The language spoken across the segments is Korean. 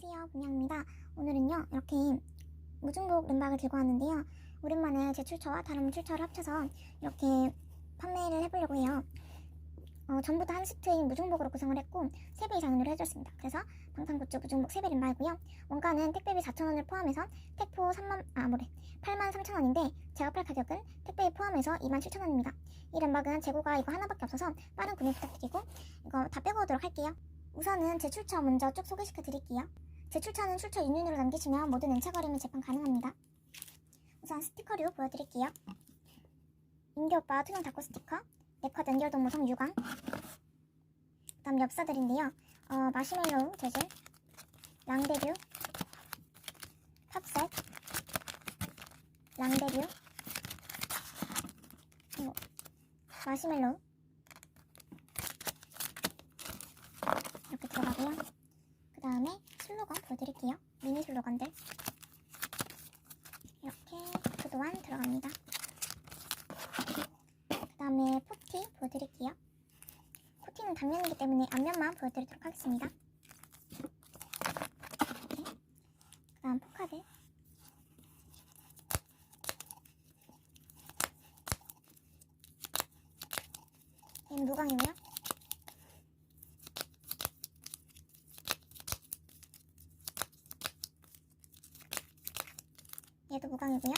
안녕하세요. 분양입니다. 오늘은요 이렇게 무중복 램박을 들고 왔는데요. 오랜만에 제 출처와 다른 출처를 합쳐서 이렇게 판매를 해보려고 해요. 어, 전부 다한 세트인 무중복으로 구성을 했고 3배 이상 으로 해줬습니다. 그래서 방탄굿즈 무중복 3배 램박이고요. 원가는 택배비 4,000원을 포함해서 택포 3만 아 뭐래. 8만 3천원인데 제가 팔 가격은 택배비 포함해서 2만 7천원입니다. 이 램박은 재고가 이거 하나밖에 없어서 빠른 구매 부탁드리고 이거 다 빼고 오도록 할게요 우선은 제 출처 먼저 쭉 소개시켜 드릴게요. 제 출처는 출처 인윤으로 남기시면 모든 연체거리면 재판 가능합니다. 우선 스티커류 보여드릴게요. 인규오빠 투명 닫고 스티커, 네컷 연결동무성 유광 다음 엽사들인데요. 어, 마시멜로우 재질, 랑데뷰, 팝셋, 랑데뷰, 그리고 마시멜로우 이렇게 들어가고요. 그 다음에 슬로건 보여드릴게요. 미니 슬로건들 이렇게 그 또한 들어갑니다. 그 다음에 포티 보여드릴게요. 포티는 단면이기 때문에 앞면만 보여드리도록 하겠습니다. 그 다음 포카드 얘는 무광이고요. 얘도 무광이고요.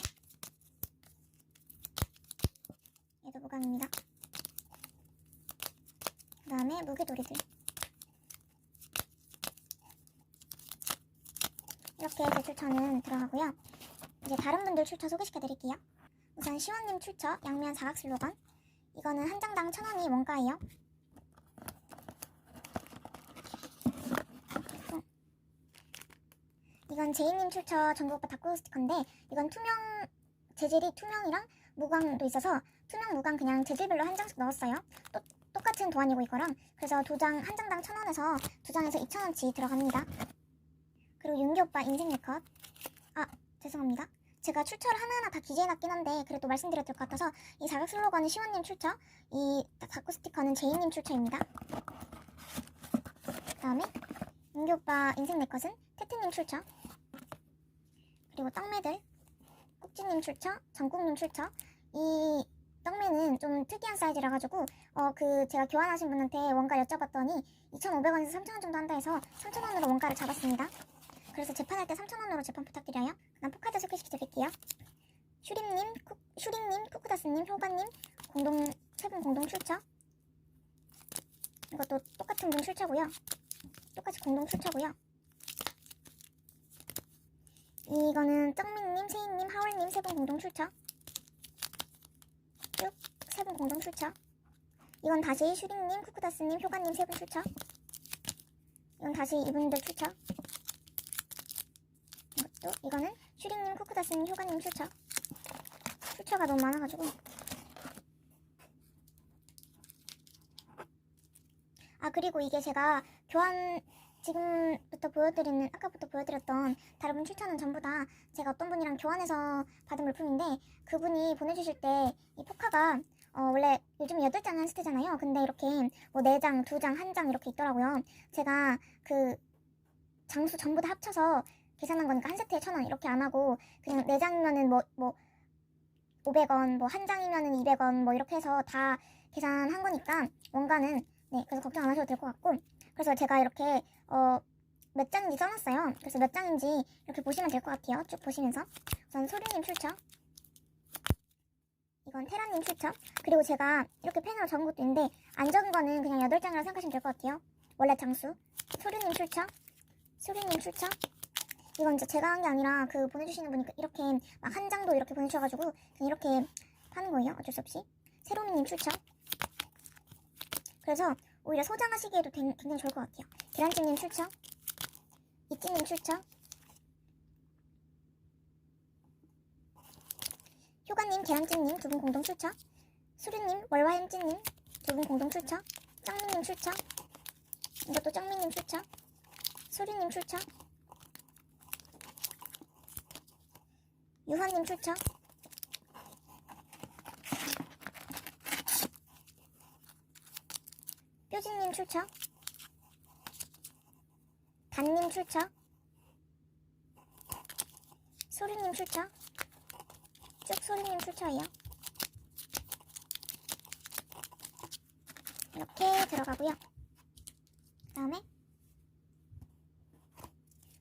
얘도 무광입니다. 그 다음에 무게돌이들. 이렇게 제 출처는 들어가고요. 이제 다른 분들 출처 소개시켜 드릴게요. 우선 시원님 출처 양면 사각 슬로건. 이거는 한 장당 천 원이 원가예요. 이건 제이님 출처 전국오빠 닭구 스티커인데 이건 투명 재질이 투명이랑 무광도 있어서 투명 무광 그냥 재질별로 한 장씩 넣었어요. 또, 똑 같은 도안이고 이거랑 그래서 두 장 한 장당 천 원에서 두 장에서 이천 원치 들어갑니다. 그리고 윤기 오빠 인생 네컷 아 죄송합니다. 제가 출처를 하나하나 다 기재해놨긴 한데 그래도 말씀드려야 될 것 같아서 이 사각 슬로건은 시원님 출처 이 닭구 스티커는 제이님 출처입니다. 그 다음에 윤기 오빠 인생 네컷은 테트님 출처 그리고 떡매들 꼭지님 출처, 정국님 출처 이 떡매는 좀 특이한 사이즈라 가지고 어 그 제가 교환하신 분한테 원가 여쭤봤더니 2,500원에서 3,000원 정도 한다 해서 3,000원으로 원가를 잡았습니다. 그래서 재판할 때 3,000원으로 재판 부탁드려요. 그다음 포카드 소개시켜 드릴게요. 슈림님, 쿠, 슈링님, 쿠쿠다스님, 효바님 공동 세분 공동 출처 이것도 똑같은 분 출처고요. 똑같이 공동 출처고요. 이거는 쩡민님, 세인님, 하월님 세 분 공동 출처. 분 공동 출처. 이건 다시 슈링님, 쿠쿠다스님, 효가님 세 분 출처. 이건 다시 이분들 출처. 이것도 이거는 슈링님, 쿠쿠다스님, 효가님 출처. 출처가 너무 많아가지고. 아 그리고 이게 제가 교환 지금부터 보여드리는 아까부터 보여드렸던 다른 출처는 전부 다 제가 어떤 분이랑 교환해서 받은 물품인데 그분이 보내주실 때 이 포카가 어, 원래 요즘 8장 한 세트잖아요. 근데 이렇게 뭐 4장, 2장, 1장 이렇게 있더라고요. 제가 그 장수 전부 다 합쳐서 계산한 거니까 한 세트에 1,000원 이렇게 안 하고 그냥 4장이면은 뭐, 뭐 500원, 뭐 한 장이면은 200원 뭐 이렇게 해서 다 계산한 거니까 원가는 네, 그래서 걱정 안 하셔도 될 것 같고 그래서 제가 이렇게 어, 몇 장인지 써놨어요. 그래서 몇 장인지 이렇게 보시면 될 것 같아요. 쭉 보시면서 우선 소리님 출처 이건 테라님 출처. 그리고 제가 이렇게 펜으로 적은 것도 있는데 안 적은 거는 그냥 8장이라고 생각하시면 될 것 같아요. 원래 장수. 소리님 출처. 소리님 출처. 이건 이제 제가 한 게 아니라 그 보내주시는 분이 이렇게 막 한 장도 이렇게 보내주셔가지고 그냥 이렇게 파는 거예요. 어쩔 수 없이. 세로미님 출처. 그래서 오히려 소장하시기에도 된- 굉장히 좋을 것 같아요. 계란찜님 출처, 이찜님 출처, 효가님, 계란찜님 두 분 공동 출처, 수류님, 월화햄찜님 두 분 공동 출처, 짱민님 출처, 이것도 짱민님 출처, 수류님 출처, 유화님 출처, 뾰진님 출처. 단님 출처. 소리님 출처. 쭉 소리님 출처예요. 이렇게 들어가고요. 그 다음에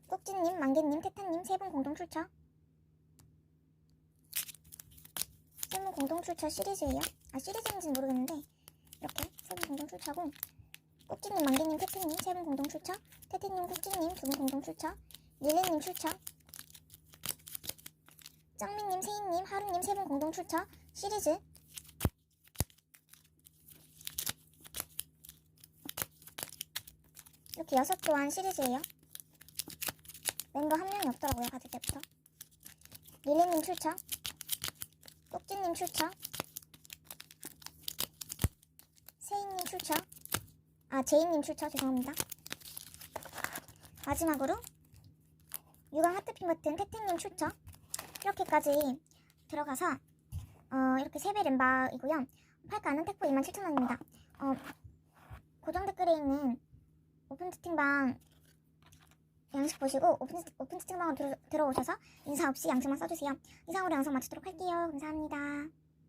꼭지님, 만개님, 태타님 세 분 공동 출처. 세분 공동 출처 시리즈예요. 아 시리즈인지는 모르겠는데 이렇게 세 분 공동 출처고 꼭지님, 만개님, 태태님 세 분 공동 출처. 태태님, 꼭지님 두 분 공동 출처. 릴레님 출처. 짱민님, 세인님, 하루님 세 분 공동 출처 시리즈. 이렇게 여섯 교환 시리즈예요. 멤버 한 명이 없더라고요, 가질 때부터. 릴리님 출처. 꼭지님 출처. 세인님 출처. 아, 제이님 출처. 죄송합니다. 마지막으로 유광 하트핀 버튼 태태님 출처. 이렇게까지 들어가서 어, 이렇게 세배 렘바이고요. 팔가는 택보 27,000원입니다. 어, 고정 댓글에 있는 오픈 채팅방 양식 보시고 오픈, 오픈 채팅방으로 들어, 들어오셔서 인사 없이 양식만 써주세요. 이상으로 영상 마치도록 할게요. 감사합니다.